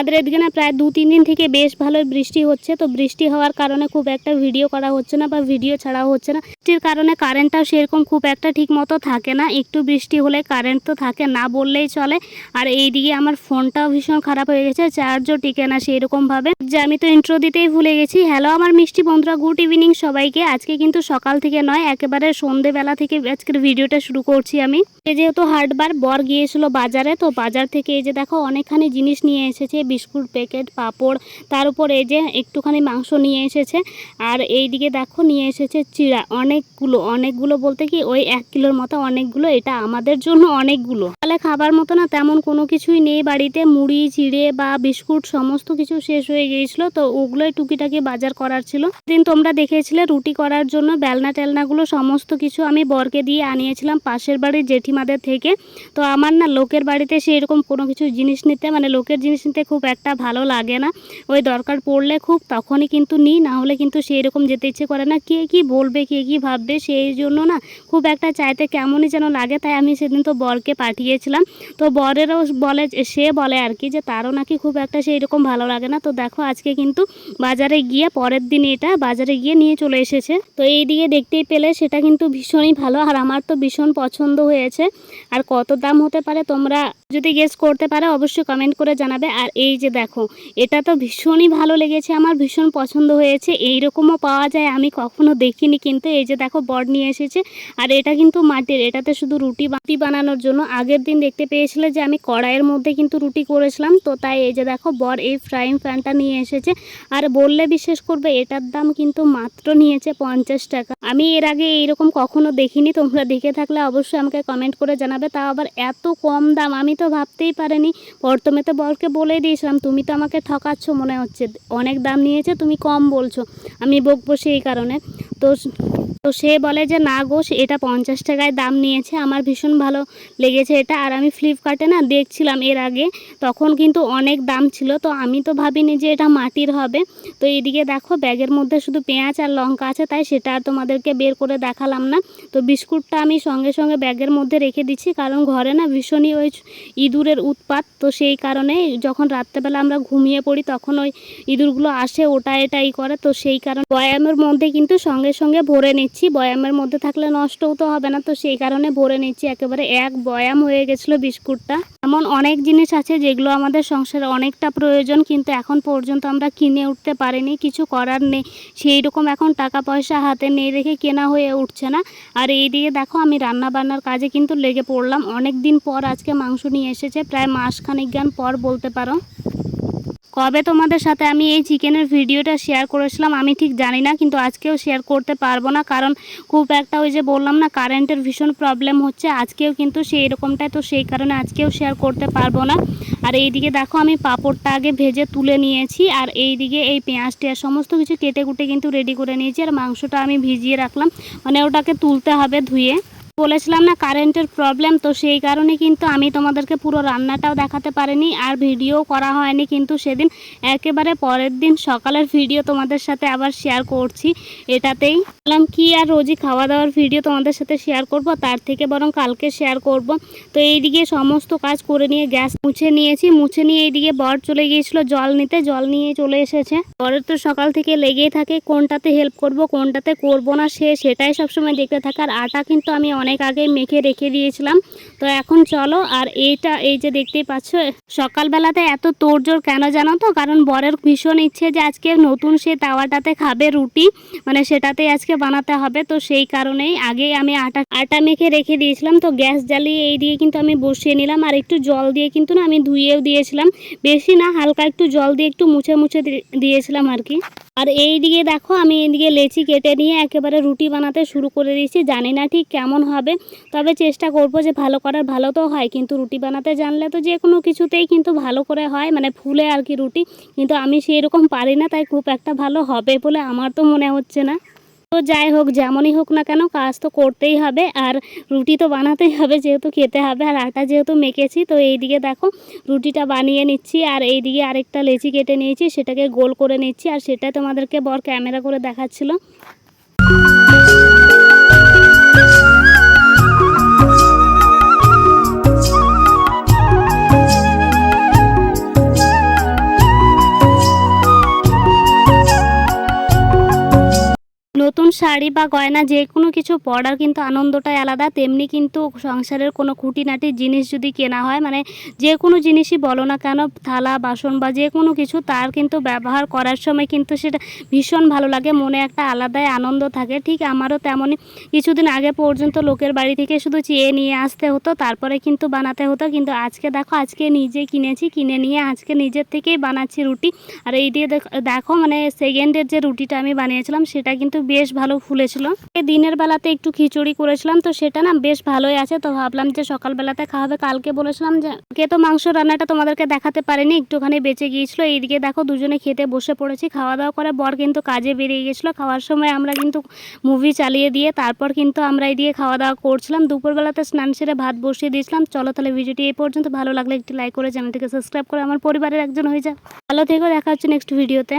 আমাদের এদিকে না প্রায় দু তিন দিন থেকে বেশ ভালোই বৃষ্টি হচ্ছে। তো বৃষ্টি হওয়ার কারণে খুব একটা ভিডিও করা হচ্ছে না বা ভিডিও ছাড়াও হচ্ছে না। বৃষ্টির কারণে কারেন্টটাও সেরকম খুব একটা ঠিক মতো থাকে না। একটু বৃষ্টি হলে কারেন্ট তো থাকে, না বললেই চলে। আর এইদিকে আমার ফোনটাও ভীষণ খারাপ হয়ে গেছে চার্জও টিকে না সেরকমভাবে। যে আমি তো ইন্ট্রো দিতেই ভুলে গেছি। হ্যালো আমার মিষ্টি বন্ধুরা গুড ইভিনিং সবাইকে। আজকে কিন্তু সকাল থেকে নয়, একেবারে সন্ধেবেলা থেকে আজকের ভিডিওটা শুরু করছি আমি। এই যেহেতু হাটবার বর গিয়েছিল বাজারে, তো বাজার থেকে এই যে দেখো, অনেকখানি জিনিস নিয়ে এসেছে। বিস্কুট, প্যাকেট, পাঁপড়, তার উপর এই যে একটুখানি মাংস নিয়ে এসেছে। আর এই দিকে দেখো নিয়ে এসেছে চিড়া। অনেকগুলো অনেকগুলো বলতে কি ওই এক কিলোর মতো অনেকগুলো, এটা আমাদের জন্য অনেকগুলো। তাহলে খাবার মতো না, তেমন কোনো কিছুই নেই বাড়িতে। মুড়ি, চিড়ে বা বিস্কুট সমস্ত কিছু শেষ হয়ে গিয়েছিল, তো ওগুলোই টুকিটাকি বাজার করার ছিল। দিন তোমরা দেখেছিলে রুটি করার জন্য বেলনা টেলনাগুলো সমস্ত কিছু আমি বরকে দিয়ে আনিয়েছিলাম পাশের বাড়ির জেঠিমাদের থেকে। তো আমার না লোকের বাড়িতে সেরকম কোনো কিছু জিনিস নিতে মানে লোকের জিনিস নিতে খুব একটা ভালো লাগে না। ওই দরকার পড়লে খুব তখনই কিন্তু নিই, না হলে কিন্তু সেই রকম যেতে ইচ্ছে করে না। কে কি বলবে, কে কি ভাববে সেই জন্য না খুব একটা চাইতে কেমনই যেন লাগে। তাই আমি সেদিন তো বরকে পাঠিয়েছিলাম। তো বরেরও বলে, সে বলে আর কি যে, তারও নাকি খুব একটা সেই রকম ভালো লাগে না। তো দেখো আজকে কিন্তু বাজারে গিয়ে পরের দিন এটা বাজারে গিয়ে নিয়ে চলে এসেছে। তো এই দিকে দেখতেই পেলে সেটা কিন্তু ভীষণই ভালো। আর আমার তো ভীষণ পছন্দ হয়েছে। আর কত দাম হতে পারে তোমরা যদি গেস করতে পারো, অবশ্যই কমেন্ট করে জানাবে। আর এই যে দেখো, এটা তো ভীষণই ভালো লেগেছে, আমার ভীষণ পছন্দ হয়েছে এই রকমও পাওয়া যায়, আমি কখনো দেখিনি, কিন্তু এই যে দেখো বড নিয়ে এসেছে, আর এটা কিন্তু মাটির, এটাতে শুধু রুটি বাটি বানানোর জন্য, আগের দিন দেখতে পেয়েছিলে যে আমি কড়াইয়ের মধ্যে কিন্তু রুটি করেছিলাম, তো তাই এই যে দেখো বর এই ফ্রাইং প্যানটা নিয়ে এসেছে, আর বললে বিশ্বাস করবে, এটার দাম কিন্তু মাত্র নিয়েছে পঞ্চাশ টাকা। আমি এর আগে এইরকম কখনো দেখিনি, তোমরা দেখে থাকলে অবশ্যই আমাকে কমেন্ট করে জানাবে, তাও আবার এত কম দাম, আমি তো ভাবতেই পারিনি, প্রথমে তো বরকে বলে দিয়েছিলাম, তুমি তো আমাকে ঠকাচ্ছ মনে হচ্ছে। অনেক দাম নিয়েছে, তুমি কম বলছো। আমি বকবো সেই কারণে। তো তো সে বলে যে, না গো এটা পঞ্চাশ টাকায় দাম নিয়েছে, আমার ভীষণ ভালো লেগেছে এটা। আর আমি ফ্লিপকার্টে না দেখছিলাম এর আগে, তখন কিন্তু অনেক দাম ছিল। তো আমি তো ভাবিনি যে এটা মাটির হবে। তো এইদিকে দেখো, ব্যাগের মধ্যে শুধু পেঁয়াজ আর লঙ্কা আছে, তাই সেটা আর তোমাদেরকে বের করে দেখালাম না। তো বিস্কুটটা আমি সঙ্গে সঙ্গে ব্যাগের মধ্যে রেখে দিচ্ছি, কারণ ঘরে না ভীষণই ওই ইঁদুরের উৎপাত। তো সেই কারণে যখন রাত্রেবেলা আমরা ঘুমিয়ে পড়ি, তখন ওই ইঁদুরগুলো আসে, ওটা এটাই করে। তো সেই কারণে বয়ামের মধ্যে কিন্তু সঙ্গে সঙ্গে ভরে নিচ্ছি। বয়ামের মধ্যে থাকলে নষ্টও তো হবে না। তো সেই কারণে ভরে নিচ্ছি, একেবারে এক বয়াম হয়ে গেছিল বিস্কুটটা। এমন অনেক জিনিস আছে যেগুলো আমাদের সংসারে অনেকটা প্রয়োজন, কিন্তু এখন পর্যন্ত আমরা কিনে উঠতে পারিনি, কিছু করার নেই। সেই রকম এখন টাকা পয়সা হাতে নেই রেখে কেনা হয়ে উঠছে না। আর এই দিকে দেখো, আমি রান্না বান্নার কাজে কিন্তু লেগে পড়লাম। অনেক দিন পর আজকে মাংস নিয়ে এসেছে, প্রায় মাসখানিক জ্ঞান পর বলতে পারো। কবে তোমাদের সাথে আমি এই চিকেনের ভিডিওটা শেয়ার করেছিলাম আমি ঠিক জানি না, কিন্তু আজকেও শেয়ার করতে পারব না, কারণ খুব একটা ওই যে বললাম না কারেন্টের ভীষণ প্রবলেম হচ্ছে, আজকেও কিন্তু সেই রকমটাই তো সেই কারণে আজকেও শেয়ার করতে পারব না। আর এইদিকে দেখো, আমি পাঁপড়টা আগে ভেজে তুলে নিয়েছি, আর এইদিকে এই পেঁয়াজ টেয়াজ সমস্ত কিছু কেটে কুটে কিন্তু রেডি করে নিয়েছি, আর মাংসটা আমি ভিজিয়ে রাখলাম মানে ওটাকে তুলতে হবে ধুয়ে। বলেছিলাম না কারেন্টের প্রবলেম তো সেই কারণে কিন্তু আমি তোমাদেরকে পুরো রান্নাটাও দেখাতে পারিনি আর ভিডিও করা হয়নি কিন্তু সেদিন একেবারে পরের দিন সকালের ভিডিও তোমাদের সাথে আবার শেয়ার করছি। এটাতেই বললাম, কি আর রোজই খাওয়া দাওয়ার ভিডিও তোমাদের সাথে শেয়ার করব? তার থেকে বরং কালকে শেয়ার করব। তো এইদিকে সমস্ত কাজ করে নিয়ে গ্যাস মুছে নিয়েছি। মুছে নিয়ে এইদিকে বর চলে গিয়েছিল জল নিতে। জল নিয়ে চলে এসেছে। বরের তো সকাল থেকে লেগেই থাকে। কোনটাতে হেল্প করব, কোনটাতে করব না সে সেটাই সবসময় দেখতে থাকে। আর আটা কিন্তু আমি অনেক আগে মেখে রেখে দিয়েছিলাম। তো এখন চলো, আর এইটা, এই যে দেখতেই পাচ্ছ, সকালবেলাতে এত তোড়জোড় কেন জানো তো? কারণ বরের ভীষণ ইচ্ছে যে আজকে নতুন সে তাওয়াটাতে খাবে রুটি মানে সেটাতেই আজকে বানাতে হবে। তো সেই কারণেই আগেই আমি আটা আটা মেখে রেখে দিয়েছিলাম। তো গ্যাস জ্বালিয়ে এই দিয়ে কিন্তু আমি বসিয়ে নিলাম। আর একটু জল দিয়ে কিন্তু না আমি ধুয়েও দিয়েছিলাম। বেশি না, হালকা একটু জল দিয়ে একটু মুছে মুছে দিয়েছিলাম আর কি। আর এই দিকে দেখো, আমি এইদিকে লেচি কেটে নিয়ে একেবারে রুটি বানাতে শুরু করে দিয়েছি। জানি না ঠিক কেমন হবে, তবে চেষ্টা করব যে ভালো করার, ভালো তো হয়। কিন্তু রুটি বানাতে জানলে তো যে কোনো কিছুতেই কিন্তু ভালো করে হয় মানে ফুলে আর কি রুটি। কিন্তু আমি সেই রকম পারি না, তাই খুব একটা ভালো হবে বলে আমার তো মনে হচ্ছে না। তো যাই হোক, যেমনই হোক না কেন কাজ তো করতেই হবে। আর রুটি তো বানাতেই হবে যেহেতু খেতে হবে। আর আটা যেহেতু মেখেছি, তো এই দিকে দেখো রুটিটা বানিয়ে নিচ্ছি। আর এই দিকে আরেকটা লেচি কেটে নিয়েছি, সেটাকে গোল করে নিচ্ছি। আর সেটা তোমাদেরকে বর ক্যামেরা করে দেখাচ্ছিল। শাড়ি বা গয়না যে কোনো কিছু পরার কিন্তু আনন্দটাই আলাদা, তেমনি কিন্তু সংসারের কোনো খুঁটিনাটি জিনিস যদি কেনা হয় মানে যে কোনো জিনিসই বলো না কেন, থালা, বাসন বা যে কোনো কিছু তার কিন্তু ব্যবহার করার সময় কিন্তু সেটা ভীষণ ভালো লাগে, মনে একটা আলাদাই আনন্দ থাকে। ঠিক আমারও তেমনই, কিছুদিন আগে পর্যন্ত লোকের বাড়ি থেকে শুধু চেয়ে নিয়ে আসতে হতো, তারপরে কিন্তু বানাতে হতো, কিন্তু আজকে দেখো, আজকে নিজে কিনেছি, কিনে নিয়ে আজকে নিজের থেকেই বানাচ্ছি রুটি। আর এই দিয়ে দেখ- দেখো মানে সেকেন্ডের যে রুটিটা আমি বানিয়েছিলাম, সেটা কিন্তু বেশ ভালো ফুলেছিল। এই দিনের বেলাতে একটু খিচুড়ি করেছিলাম, তো সেটা না বেশ ভালোই আছে। তো ভাবলাম যে সকালবেলাতে খাওয়াবে। কালকে বলেছিলাম যে কে তো মাংস রান্নাটা তোমাদেরকে দেখাতে পারিনি, একটুখানি বেঁচে গিয়েছিল। এইদিকে দেখো দুজনে খেতে বসে পড়েছি। খাওয়া দাওয়া করে বর কিন্তু কাজে বেরিয়ে গেছিল। খাওয়ার সময় আমরা কিন্তু মুভি চালিয়ে দিয়ে তারপর কিন্তু আমরা এদিকে খাওয়া দাওয়া করছিলাম। দুপুরবেলাতে স্নান সেরে ভাত বসিয়ে দিয়েছিলাম। চলো তাহলে ভিডিওটি এই পর্যন্ত। ভালো লাগলে একটি লাইক করে চ্যানেলটিকে সাবস্ক্রাইব করে আমার পরিবারের একজন হয়ে যাও। ভালো থেকো, দেখা হচ্ছে নেক্সট ভিডিওতে